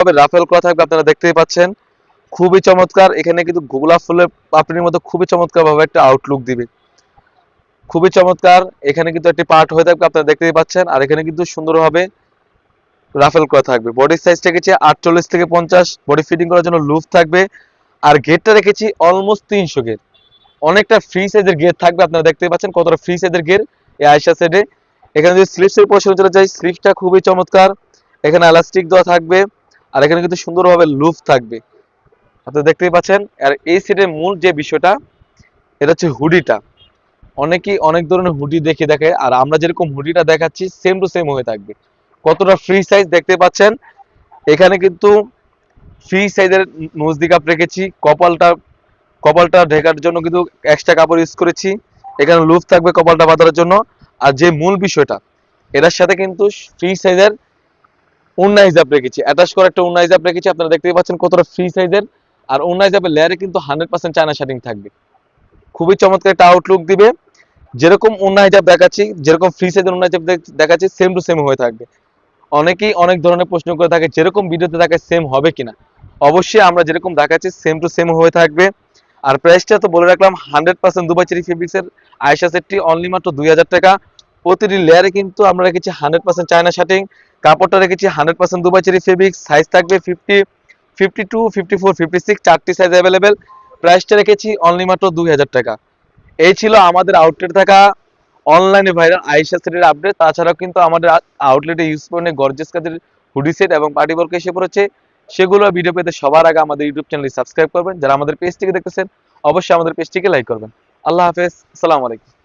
তবে রাফেল করা থাকবে, আপনারা দেখতেই পাচ্ছেন। খুবই চমৎকার। এখানে কিন্তু গোলাপ ফুলের পাপড়ির মতো খুবই চমৎকার ভাবে একটা আউটলুক দিবে। খুবই চমৎকার। এখানে কিন্তু একটি পার্ট হয়ে থাকবে, আপনারা দেখতেই পাচ্ছেন। আর এখানে কিন্তু সুন্দরভাবে রাফেল করা থাকবে। বডি সাইজ রেখেছি আটচল্লিশ থেকে পঞ্চাশ। বডি ফিটিং করার জন্য লুফ থাকবে। আর গেটটা রেখেছি অলমোস্ট তিনশো গেট। অনেকটা ফ্রি সাইজের গেট থাকবে, আপনারা দেখতেই পাচ্ছেন কতটা ফ্রি সাইজের গেট এই আয়সা সেটে এখানে যদি স্লিপসের পোর্শন চলে যাই স্লিপসটা খুবই চমৎকার। এখানে এলাস্টিক দেওয়া থাকবে। আর এখানে কিন্তু সুন্দরভাবে লুফ থাকবে। আপনারা দেখতেই পাচ্ছেন, আর এই সেটের মূল যে বিষয়টা, এটা হচ্ছে হুডিটা অনেকেই অনেক ধরনের হুডি দেখে দেখে, আর আমরা যেরকম হুডিটা দেখাচ্ছি সেম টু সেম হয়ে থাকবে। কতটা ফ্রি সাইজ দেখতে পাচ্ছেন? এখানে কিন্তু ফ্রি সাইজের নজদি কাপ রেখেছি, কপালটা কপালটা ঢেকার জন্য কিন্তু এক্সট্রা কাপড় ইউজ করেছি। এখানে লুফ থাকবে কপালটা বাঁধার জন্য। আর যে মূল বিষয়টা, এটার সাথে কিন্তু ফ্রি সাইজের উন্না হিসাব রেখেছি। অ্যাটাচ করা একটা উন্না হিসাব রেখেছি, আপনারা দেখতেই পাচ্ছেন কতটা ফ্রি সাইজের আর উন্না হিসাবের লেয়ারে কিন্তু হান্ড্রেড পার্সেন্ট চায়না শার্টিং থাকবে। খুবই চমৎকার একটা আউটলুক দিবে। যেরকম উন্না দেখাচ্ছি, যেরকম ফ্রি সাইজের উন্না দেখাচ্ছি সেম টু সেম হয়ে থাকবে। অনেকেই অনেক ধরনের প্রশ্ন করে থাকে, যেরকম ভিডিওতে দেখায় সেম হবে কিনা? অবশ্যই আমরা যেরকম দেখাচ্ছি সেম টু সেম হয়ে থাকবে। আর প্রাইসটা তো বলে রাখলাম হান্ড্রেড পার্সেন্ট দুবাই চেরি ফেব্রিক্সের আয়সা সেটটি অনলি মাত্র দুই হাজার টাকা। প্রতিটি লেয়ারে কিন্তু আমরা রেখেছি হান্ড্রেড পার্সেন্ট চায়না শার্টিং কাপড়টা রেখেছি hundred percent Dubai cherry fabrics size থাকবে fifty fifty two fifty four fifty six চারটি সাইজ অ্যাভেলেবেল প্রাইসটা রেখেছি অনলি মাত্র দুই হাজার টাকা। এই ছিল আমাদের আউটলেট থাকা অনলাইনে ভাইরাল আইসা সেটের আপডেট তাছাড়াও কিন্তু আমাদের আউটলেটে ইউজ করে গর্জেস কাজের হুডি সেট এবং পার্টি বর্ক এসে পড়েছে। সেগুলো ভিডিও পেতে সবার আগে আমাদের ইউটিউব চ্যানেলটি সাবস্ক্রাইব করবেন। যারা আমাদের পেজ থেকে দেখতেছেন, অবশ্যই আমাদের পেজটিকে লাইক করবেন। আল্লাহ হাফেজ। আসসালামু আলাইকুম।